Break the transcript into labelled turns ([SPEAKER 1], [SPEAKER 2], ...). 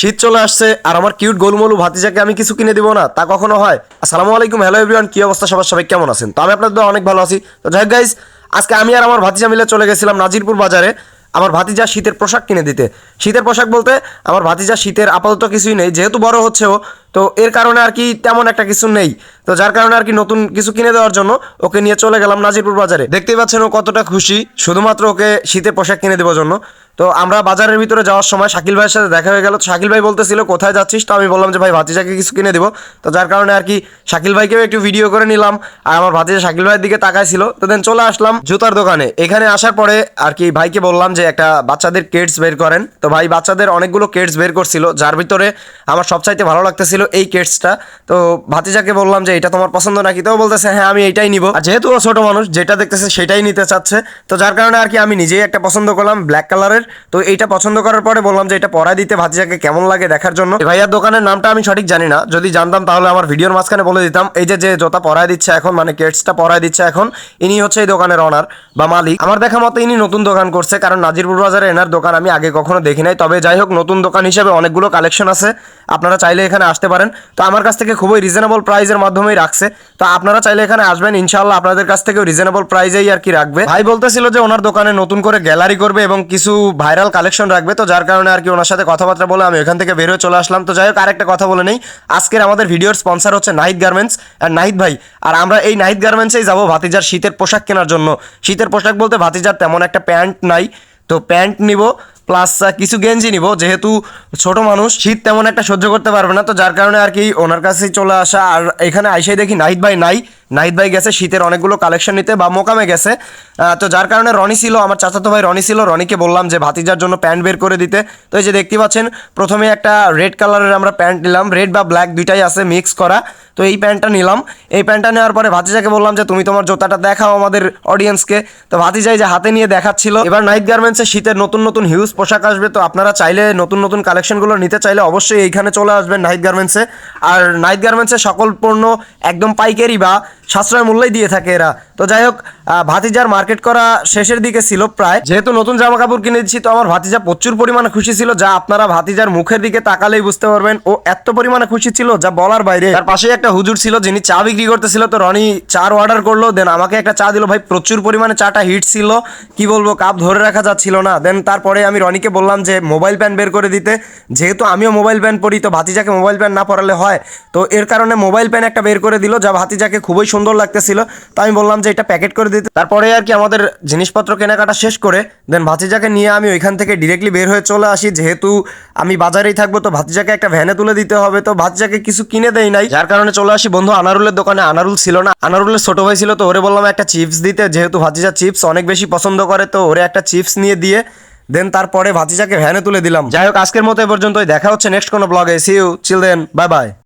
[SPEAKER 1] শীত চলে আসছে, আর আমার কিউট গোলমলু ভাতিজাকে আমি কিছু কিনে দিব না, তা কখনো হয়? আসসালামু আলাইকুম, হ্যালো এভরিওয়ান, কি অবস্থা? সবার সবাই কেমন আছেন? তো আমি আপনাদের অনেক ভালো আছি। তো যাই গাইজ আজকে আমি আর আমার ভাতিজা মিলে চলে গেছিলাম নাজিরপুর বাজারে, আমার ভাতিজা শীতের পোশাক কিনে দিতে। শীতের পোশাক বলতে, আমার ভাতিজা শীতের আপাতত কিছুই নেই, যেহেতু বড় হচ্ছে ও, তো এর কারণে আর কি তেমন একটা কিছু নেই। তো যার কারণে আর কি নতুন কিছু কিনে দেওয়ার জন্য ওকে নিয়ে চলে গেলাম নাজিরপুর বাজারে। দেখতেই পাচ্ছেন ও কতটা খুশি, শুধুমাত্র ওকে শীতের পোশাক কিনে দেওয়ার জন্য। তো আমরা বাজারের ভিতরে যাওয়ার সময় শাকিল ভাইয়ের সাথে দেখা হয়ে গেল। শাকিল ভাই বলতেছিল, কোথায় যাচ্ছিস? তো আমি বললাম যে, ভাই, ভাতিজাকে কিছু কিনে দিব। তো যার কারণে আর কি শাকিল ভাইকেও একটু ভিডিও করে নিলাম। আর আমার ভাতিজা শাকিল ভাইয়ের দিকে তাকাইছিল। তো দেন চলে আসলাম জুতার দোকানে। এখানে আসার পরে আর কি ভাইকে বললাম যে, একটা বাচ্চাদের কেটস বের করেন। তো ভাই, বাচ্চাদের অনেকগুলো কেটস বের করছিল, যার ভিতরে আমার সবচাইতে ভালো লাগতেছিল এই কেটসটা তো ভাতিজাকে বললাম যে, এটা তোমার পছন্দ নাকি? তো বলতেছে হ্যাঁ আমি এইটাই নিব। আর যেহেতু ও ছোট মানুষ, যেটা দেখতেছে সেটাই নিতে চাচ্ছে। তো যার কারণে আর কি আমি নিজেই একটা পছন্দ করলাম, ব্ল্যাক কালারের। তো এইটা পছন্দ করার পরে বললাম যে এটা পরাই দিতে ভাতিজাকে কেমন লাগে দেখার জন্য। ভাইয়ার দোকানের নামটা আমি সঠিক জানি না। যদি জানতাম তাহলে আমার ভিডিওর মাঝখানে বলে দিতাম। এই যে যে জোতা পরায় দিচ্ছে এখন মানে কেটসটা পরায় দিচ্ছে এখন, ইনি হচ্ছে এই দোকানের অনার বা মালিক। আমার দেখা মতো ইনি নতুন দোকান করছে, কারণ নাজিরপুর বাজারে এনার দোকান আমি আগে কখনো দেখি নাই। তবে যাই হোক, নতুন দোকান হিসেবে অনেকগুলো কালেকশন আছে। আপনারা চাইলে এখানে আসতে পারেন। তো আমার কাছ থেকে খুবই রিজনেবল প্রাইজের মাধ্যমেই রাখছে। তো আপনারা চাইলে এখানে আসবেন ইনশাল্লাহ আপনাদের কাছ থেকেও রিজনেবল প্রাইজেই আর কি রাখবে। ভাই বলতেছিল যে ওনার দোকানে নতুন করে গ্যালারি করবে এবং কিছু ভাইরাল কালেকশন রাখবে, তো যার কারণে আর কি ওনার সাথে কথাবার্তা বলে আমি এখান থেকে বের হয়ে চলে আসলাম। তো যাই হোক, আরেকটা কথা বলে নেই। আজকের আমাদের ভিডিওর স্পন্সর হচ্ছে নাহিদ গার্মেন্টস আর নাহিদ ভাই, আর আমরা এই নাহিদ গার্মেন্টসেই যাব ভাতিজার শীতের পোশাক কেনার জন্য। শীতের পোশাক বলতে ভাতিজার তেমন একটা প্যান্ট নাই। তো প্যান্ট নিব প্লাস কিছু গেঞ্জি নিব। যেহেতু ছোট মানুষ, শীত তেমন একটা সহ্য করতে পারবে না। তো যার কারণে আর কি ওনার কাছেই চলে আসা। আর এখানে আইসাই দেখি নাহিদ ভাই নাই। নাহিদ ভাই গেছে, শীতের অনেকগুলো কালেকশন নিতে বা মোকামে গেছে। তো যার কারণে রনি ছিল, আমার চাচাতো ভাই রনি ছিল, রনিকে বললাম যে ভাতিজার জন্য প্যান্ট বের করে দিতে। তো এই যে দেখতে পাচ্ছেন, প্রথমে একটা রেড কালারের আমরা প্যান্ট নিলাম রেড বা ব্ল্যাক দুইটাই আছে মিক্স করা। তো এই প্যান্টটা নিলাম। এই প্যান্টটা নেওয়ার পরে ভাতিজাকে বললাম যে, তুমি তোমার জোতাটা দেখাও আমাদের অডিয়েন্সকে তো ভাতিজাই যে হাতে নিয়ে দেখাচ্ছিল, এবার নাইট গার্মেন্টসে শীতের নতুন নতুন হিউজ পোশাক আসবে। তো আপনারা চাইলে নতুন নতুন কালেকশনগুলো নিতে চাইলে অবশ্যই এইখানে চলে আসবেন নাইট গার্মেন্টসে আর নাইট গার্মেন্টসে সকল পণ্য একদম পাইকারি বা সাশ্রয় মূল্যেই দিয়ে থাকে এরা। তো যাই হোক ভাতিজার মার্কেট করা শেষের দিকে ছিল প্রায়। যেহেতু নতুন জামা কাপড় কিনে দিচ্ছি, তো আমার ভাতিজা প্রচুর পরিমাণে খুশি ছিল, যা আপনারা ভাতিজার মুখের দিকে তাকালেই বুঝতে পারবেন। ও এত পরিমাণে খুশি ছিল, যা বলার বাইরে। তার পাশেই একটা হুজুর ছিল, যিনি চা বিক্রি করতেছিল। তো রনি চার অর্ডার করল দেন আমাকে একটা চা দিল। ভাই, প্রচুর পরিমাণে চাটা হিট ছিল। কি বলব, কাপ ধরে রাখা যাচ্ছিল না। দেন তারপরে আমি রনিকে বললাম যে মোবাইল প্যান বের করে দিতে। যেহেতু আমিও মোবাইল প্যান পরি তো ভাতিজাকে মোবাইল প্যান না পরালে হয়। তো এর কারণে মোবাইল প্যান একটা বের করে দিল, যা ভাতিজাকে খুবই সুন্দর লাগতেছিল, তো আমি বললাম যে এটা প্যাকেট করে দিতে। তারপরে আর কি আমাদের জিনিসপত্র কেনাকাটা শেষ করে দেন ভাতিজাকে নিয়ে আমি ওইখান থেকে ডিরেক্টলি বের হয়ে চলে আসি। যেহেতু আমি বাজারেই থাকব, তো ভাতিজাকে একটা ভ্যানে তুলে দিতে হবে, তো ভাতিজাকে কিছু কিনে দেই নাই। যার কারণে চলে আসি, বন্ধু, আনারুলের দোকানে। আনারুল ছিল না। আনারুলের ছোট ভাই ছিল, তো ওরে বললাম একটা চিপস দিতে। যেহেতু ভাতিজা চিপস অনেক বেশি পছন্দ করে, তো ওরে একটা চিপস নিয়ে দিয়ে দেন তারপরে ভাতিজাকে ভ্যানে তুলে দিলাম। যাই হোক, আজকের মতো এ পর্যন্তই। দেখা হচ্ছে নেক্সট কোনো ব্লগে see you chill then bye bye